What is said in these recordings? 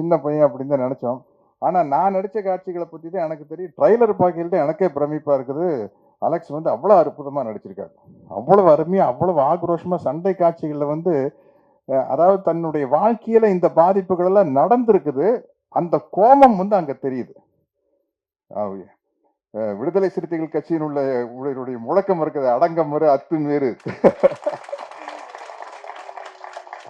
சின்ன பையன் அப்படின்னு தான் நினச்சோம். ஆனால் நான் நடித்த காட்சிகளை பற்றி தான் எனக்கு தெரியும். ட்ரைலர் பார்க்கையில தான் எனக்கே பிரமிப்பாக இருக்குது. அலெக்ஸ் வந்து அவ்வளோ அற்புதமாக நடிச்சிருக்காரு. அவ்வளோ அருமையாக அவ்வளோ ஆக்ரோஷமாக சண்டை காட்சிகளில் வந்து அதாவது தன்னுடைய வாழ்க்கையில் இந்த பாதிப்புகள் எல்லாம் நடந்திருக்குது. அந்த கோபம் வந்து அங்கே தெரியுது. விடுதலை சிறுத்தைகள் கட்சியின் உள்ள முழக்கம் இருக்குது. அடங்கம் வரு அத்துமீறு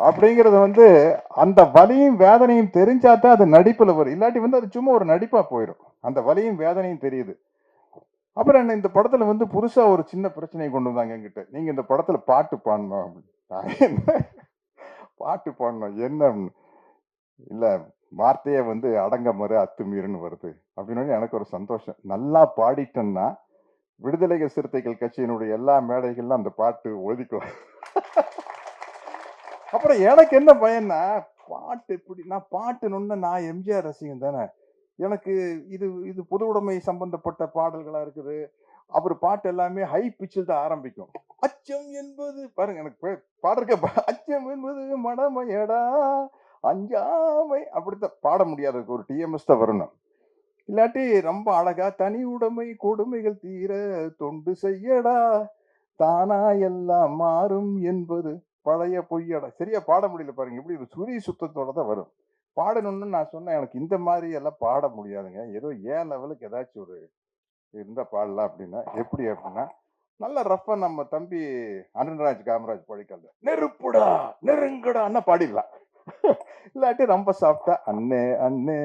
அப்படிங்கறது வந்து அந்த வலியும் வேதனையும் தெரிஞ்சாதான் அது நடிப்புல வரும். இல்லாட்டி வந்து அது சும்மா ஒரு நடிப்பா போயிடும் அந்த வலியும் வேதனையும் தெரியுது. அப்புறம் என்ன இந்த படத்துல வந்து புதுசா ஒரு சின்ன பிரச்சனையை கொண்டு வந்தாங்க என்கிட்ட. நீங்க இந்த படத்துல பாட்டு பாடணும் அப்படின்னு. என்ன பாட்டு பாடணும். என்ன? இல்லை இல்ல வார்த்தையே வந்து அடங்க மறு அத்துமீறுன்னு வருது. அப்படின்னு எனக்கு ஒரு சந்தோஷம். நல்லா பாடிட்டேன்னா விடுதலை சிறுத்தைகள் கட்சியினுடைய எல்லா மேடைகள்லாம் அந்த பாட்டு ஒதுக்கலாம். அப்புறம் எனக்கு என்ன பயன்னா பாட்டு எப்படி நான் பாட்டுன்னு நான் எம்ஜிஆர் ரசிகன் தானே. எனக்கு இது இது பொது உடைமை சம்பந்தப்பட்ட பாடல்களாக இருக்குது. அப்புறம் பாட்டு எல்லாமே ஹை பிச்சில் தான் ஆரம்பிக்கும். அச்சம் என்பது பாருங்க எனக்கு பாடுறக்க அச்சம் என்பது மடமையடா அஞ்சாமை அப்படித்தான். பாட முடியாது ஒரு டிஎம்எஸ் தான் வரணும். இல்லாட்டி ரொம்ப அழகா தனி உடைமை கொடுமைகள் தீர தொண்டு செய்யடா தானா எல்லாம் மாறும் என்பது பழைய பொய்யடா சரியா பாட முடியல பாருங்க. இப்படி ஒரு சுரி சுத்தத்தோட தான் வரும். பாடணும்னு நான் சொன்னேன். எனக்கு இந்த மாதிரி எல்லாம் பாட முடியாதுங்க. ஏதோ ஏன் லெவலுக்கு ஏதாச்சும் ஒரு இருந்தால் பாடலாம் அப்படின்னா எப்படி அப்படின்னா நல்ல ரஃபா நம்ம தம்பி அருண்ராஜ் காமராஜ் படிக்கல நெருப்புடா நெருங்குடான்னா பாடிடலாம். இல்லாட்டி ரொம்ப சாப்பிட்டா அண்ணே அண்ணே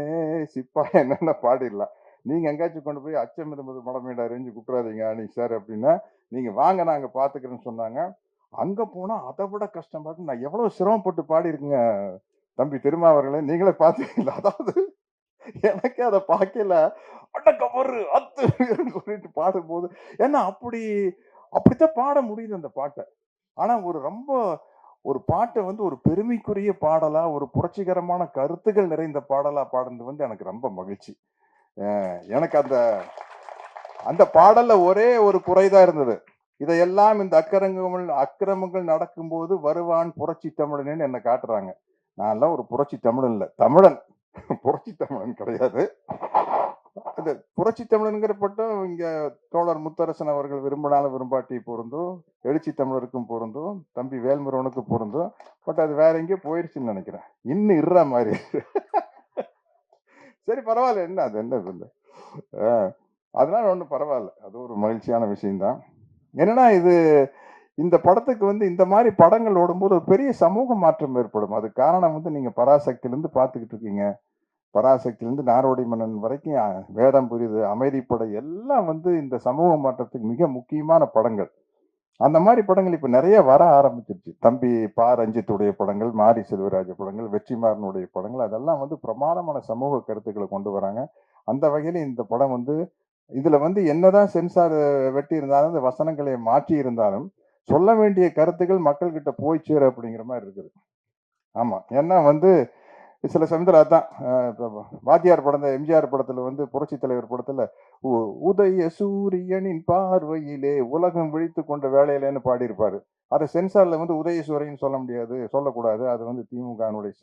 சிப்பா என்னென்ன பாடிடலாம். நீங்கள் எங்கேயாச்சும் கொண்டு போய் அச்சம் இருந்தது மடமேடா ரெஞ்சு கூப்பிடாதீங்க அனி சார் அப்படின்னா நீங்கள் வாங்க நாங்கள் பார்த்துக்கிறேன்னு சொன்னாங்க. அங்க போனா அதை விட கஷ்டம் பார்த்து நான் எவ்வளவு சிரமப்பட்டு பாடியிருக்கேங்க தம்பி திருமாவர்களே. நீங்களே பார்த்தீங்களா அதாவது எனக்கு அதை பார்க்கல அடக்க அத்து சொல்லிட்டு பாடும்போது ஏன்னா அப்படி அப்படித்தான் பாட முடியுது அந்த பாட்டை. ஆனா ஒரு ரொம்ப ஒரு பாட்டை வந்து ஒரு பெருமைக்குரிய பாடலா ஒரு புரட்சிகரமான கருத்துகள் நிறைந்த பாடலா பாடுறது வந்து எனக்கு ரொம்ப மகிழ்ச்சி. எனக்கு அந்த அந்த பாடல்ல ஒரே ஒரு குறைதான் இருந்தது. இதையெல்லாம் இந்த அக்கிரமங்கள் அக்கிரமங்கள் நடக்கும்போது வருவான் புரட்சி தமிழன் என்ன காட்டுறாங்க. நான்லாம் ஒரு புரட்சி தமிழன் இல்லை. தமிழன். புரட்சி தமிழன் கிடையாது. அந்த புரட்சி தமிழன்கிற பட்டம் இங்க தோழர் முத்தரசன் அவர்கள் விரும்பினாலும் விரும்பாட்டி பொருந்தும் எழுச்சி தமிழருக்கும் பொருந்தும் தம்பி வேல்முருகனுக்கு பொருந்தும். பட் அது வேற எங்கேயோ போயிடுச்சுன்னு நினைக்கிறேன். இன்னும் இருற மாதிரி. சரி பரவாயில்ல. என்ன அது என்ன அதனால ஒன்றும் பரவாயில்ல. அது ஒரு மகிழ்ச்சியான விஷயம்தான். என்னன்னா இது இந்த படத்துக்கு வந்து இந்த மாதிரி படங்கள் ஓடும்போது ஒரு பெரிய சமூக மாற்றம் ஏற்படும். அது காரணம் வந்து நீங்க பராசக்தியிலேருந்து பார்த்துக்கிட்டு இருக்கீங்க. பராசக்தியிலேருந்து நாரோடி மன்னன் வரைக்கும் வேடம் புரியுது அமைதிப்படை எல்லாம் வந்து இந்த சமூக மாற்றத்துக்கு மிக முக்கியமான படங்கள். அந்த மாதிரி படங்கள் இப்போ நிறைய வர ஆரம்பிச்சிருச்சு. தம்பி பா. ரஞ்சித்துடைய படங்கள் மாரி செல்வராஜ படங்கள் வெற்றிமாறனுடைய படங்கள் அதெல்லாம் வந்து பிரமாதமான சமூக கருத்துக்களை கொண்டு வராங்க. அந்த வகையில் இந்த படம் வந்து இதுல வந்து என்னதான் சென்சார் வெட்டி இருந்தாலும் இந்த வசனங்களை மாற்றி இருந்தாலும் சொல்ல வேண்டிய கருத்துக்கள் மக்கள்கிட்ட போய் சேரு அப்படிங்கிற மாதிரி இருக்குது. ஆமா. ஏன்னா வந்து சில சமயத்தில் அதான் வாத்தியார் படம் எம்ஜிஆர் படத்துல வந்து புரட்சி தலைவர் படத்துல உ- உதய சூரியனின் பார்வையிலே உலகம் விழித்து கொண்ட வேலையிலேன்னு பாடியிருப்பாரு. அதை சென்சார்ல வந்து உதய சூரியன் சொல்ல முடியாது சொல்லக்கூடாது. அது வந்து திமுகனுடைய